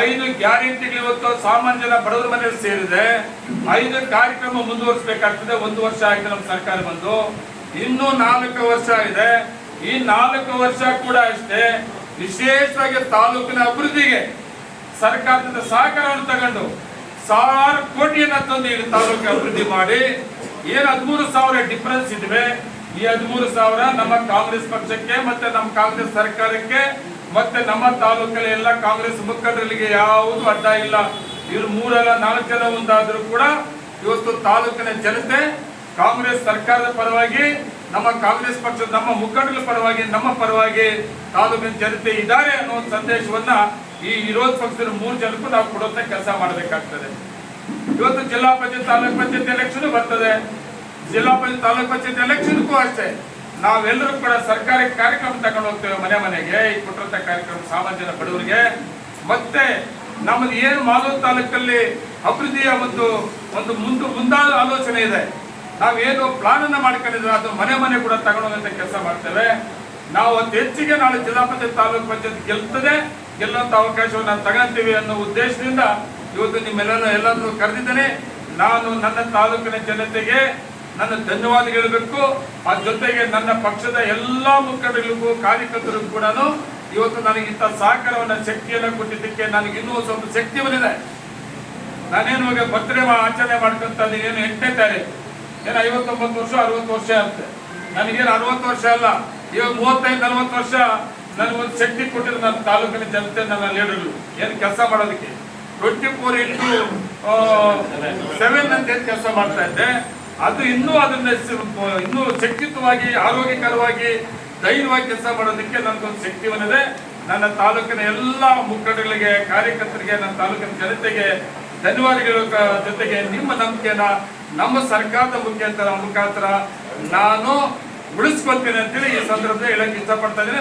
ಐದು ಗ್ಯಾರಂಟಿಗಳು ಇವತ್ತು ಸಾಮಾನ್ಯ ಜನ ಬಡವರ ಮನೆಯಲ್ಲಿ ಸೇರಿದೆ. ಐದು ಕಾರ್ಯಕ್ರಮ ಮುಂದುವರಿಸಬೇಕಾಗ್ತದೆ. ಒಂದು ವರ್ಷ ಆಗಿದೆ ನಮ್ಮ ಸರ್ಕಾರ ಬಂದು. ಇನ್ನೂ ನಾಲ್ಕು ವರ್ಷ ಇದೆ. ಈ ನಾಲ್ಕು ವರ್ಷ ಕೂಡ ಅಷ್ಟೇ ವಿಶೇಷವಾಗಿ ತಾಲೂಕಿನ ಅಭಿವೃದ್ಧಿಗೆ ಸರ್ಕಾರದಿಂದ ಸಹಕಾರವನ್ನು ತಗೊಂಡು ಸಾವಿರ ಕೋಟಿಯನ್ನ ತಂದು ಈ ತಾಲೂಕಿಗೆ ಅಭಿವೃದ್ಧಿ ಮಾಡಿ. ಏನು ಹದಿಮೂರು ಸಾವಿರ ಡಿಫರೆನ್ಸ್ ಇದ್ವೆ ಈ ಹದಿಮೂರು ಸಾವಿರ ನಮ್ಮ ಕಾಂಗ್ರೆಸ್ ಪಕ್ಷಕ್ಕೆ ಮತ್ತೆ ನಮ್ಮ ಕಾಂಗ್ರೆಸ್ ಸರ್ಕಾರಕ್ಕೆ ಮತ್ತೆ ನಮ್ಮ ತಾಲೂಕಲ್ಲಿ ಎಲ್ಲ ಕಾಂಗ್ರೆಸ್ ಮುಖಂಡರಿಗೆ ಯಾವುದು ಅಡ್ಡ ಇಲ್ಲ. ಇವ್ರು ಮೂರಲ್ಲ ನಾಲ್ಕು ಜನ ಒಂದಾದ್ರೂ ಕೂಡ ಇವತ್ತು ತಾಲೂಕಿನ ಜನತೆ ಕಾಂಗ್ರೆಸ್ ಸರ್ಕಾರದ ಪರವಾಗಿ, ನಮ್ಮ ಕಾಂಗ್ರೆಸ್ ಪಕ್ಷದ ನಮ್ಮ ಮುಖಂಡರ ಪರವಾಗಿ, ನಮ್ಮ ಪರವಾಗಿ ತಾಲೂಕಿನ ಜನತೆ ಇದ್ದಾರೆ ಅನ್ನೋ ಸಂದೇಶವನ್ನ ಈ ವಿರೋಧ ಪಕ್ಷದ ಮೂರು ಜನಕ್ಕೂ ನಾವು ಕೊಡುವಂತ ಕೆಲಸ ಮಾಡಬೇಕಾಗ್ತದೆ. ಇವತ್ತು ಜಿಲ್ಲಾ ಪಂಚಾಯತ್ ತಾಲೂಕ್ ಪಂಚಾಯತ್ ಎಲೆಕ್ಷನ್ ಬರ್ತದೆ. ಜಿಲ್ಲಾ ಪಂಚಾಯತ್ ತಾಲೂಕ್ ಪಂಚಾಯತ್ ಎಲೆಕ್ಷನ್ಗೂ ಅಷ್ಟೇ. ನಾವೆಲ್ಲರೂ ಕೂಡ ಸರ್ಕಾರಿ ಕಾರ್ಯಕ್ರಮ ತಗೊಂಡು ಹೋಗ್ತೇವೆ ಮನೆ ಮನೆಗೆ, ಈ ಕೊಟ್ಟಂತ ಕಾರ್ಯಕ್ರಮ ಸಾಮಾನ್ಯ ಬಡವರಿಗೆ. ಮತ್ತೆ ನಮ್ಮದು ಏನು ಮಾಲೂರು ತಾಲೂಕಲ್ಲಿ ಅಭಿವೃದ್ಧಿಯ ಒಂದು ಒಂದು ಮುಂದೆ ಮುಂದಾದ ಆಲೋಚನೆ ಇದೆ. ನಾವೇನು ಪ್ಲಾನ್ ಅನ್ನ ಮಾಡ್ಕೊಂಡಿದ್ರೆ ಅದು ಮನೆ ಮನೆ ಕೂಡ ತಗೊಂಡೋಗಂತ ಕೆಲಸ ಮಾಡ್ತೇವೆ. ನಾವು ಅತಿ ಹೆಚ್ಚಿಗೆ ನಾಳೆ ಜಿಲ್ಲಾ ಪಂಚಾಯತ್ ತಾಲೂಕು ಪಂಚಾಯತ್ ಗೆಲ್ತದೆ, ಗೆಲ್ಲುವಂತ ಅವಕಾಶವನ್ನು ನಾವು ತಗೊಂತೀವಿ ಅನ್ನೋ ಉದ್ದೇಶದಿಂದ ಇವತ್ತು ನಿಮ್ಮೆಲ್ಲರೂ ಎಲ್ಲರನ್ನು ಕರೆದಿದ್ದೇನೆ. ನಾನು ನನ್ನ ತಾಲೂಕಿನ ಜನತೆಗೆ ನನ್ನ ಧನ್ಯವಾದ ಹೇಳಬೇಕು. ಆ ಜೊತೆಗೆ ನನ್ನ ಪಕ್ಷದ ಎಲ್ಲಾ ಮುಖಂಡರಿಗೂ ಕಾರ್ಯಕರ್ತರು ಕೂಡ ಇವತ್ತು ನನಗೆ ಇಂಥ ಸಹಕಾರವನ್ನ, ಶಕ್ತಿಯನ್ನ ಕೊಟ್ಟಿದ್ದಕ್ಕೆ ನನಗೆ ಇನ್ನೂ ಸ್ವಲ್ಪ ಶಕ್ತಿ ಬಂದಿದೆ. ನಾನೇನು ಇವಾಗ ಬರ್ತ್ಡೇ ಆಚರಣೆ ಮಾಡ್ಕೊಂತ ಏನು ಎಂಟನೇ ತಾರೀಕು ಏನು ಐವತ್ತೊಂಬತ್ತು ವರ್ಷ, ಅರವತ್ತು ವರ್ಷ ಅಂತೆ ನನಗೇನು ಅರವತ್ತು ವರ್ಷ ಅಲ್ಲ, ಇವಾಗ ಮೂವತ್ತೈದು, ನಲ್ವತ್ತು ವರ್ಷ ನನಗೊಂದು ಶಕ್ತಿ ಕೊಟ್ಟಿದ್ರು ನನ್ನ ತಾಲೂಕಿನ ಜನತೆ, ನನ್ನ ಲೀಡರ್ಗಳು ಏನು ಕೆಲಸ ಮಾಡೋದಕ್ಕೆ? ಟ್ವೆಂಟಿ ಫೋರ್ ಇಂಟು ಸೆವೆನ್ ಅಂತ ಏನು ಕೆಲಸ ಮಾಡ್ತಾ ಇದ್ದೆ? ಅದು ಇನ್ನೂ ಅದನ್ನ ಇನ್ನೂ ಶಕ್ತಿಯುತವಾಗಿ, ಆರೋಗ್ಯಕರವಾಗಿ, ಧೈರ್ಯವಾಗಿ ಕೆಲಸ ಮಾಡೋದಕ್ಕೆ ನನಗೊಂದು ಶಕ್ತಿ ಬಂದಿದೆ. ನನ್ನ ತಾಲೂಕಿನ ಎಲ್ಲ ಮುಖಂಡಗಳಿಗೆ, ಕಾರ್ಯಕರ್ತರಿಗೆ, ನನ್ನ ತಾಲೂಕಿನ ಜನತೆಗೆ ಧನ್ಯವಾದಗಳ ಜೊತೆಗೆ ನಿಮ್ಮ ನಂಬಿಕೆನ ನಮ್ಮ ಸರ್ಕಾರದ ಮುಖ್ಯಂತರ ಮುಖಾಂತರ ನಾನು ಉಳಿಸ್ಕೊಳ್ತೇನೆ ಅಂತೇಳಿ ಈ ಸಂದರ್ಭದಲ್ಲಿ ಹೇಳಕ್ ಇಷ್ಟಪಡ್ತಾ ಇದ್ದೀನಿ.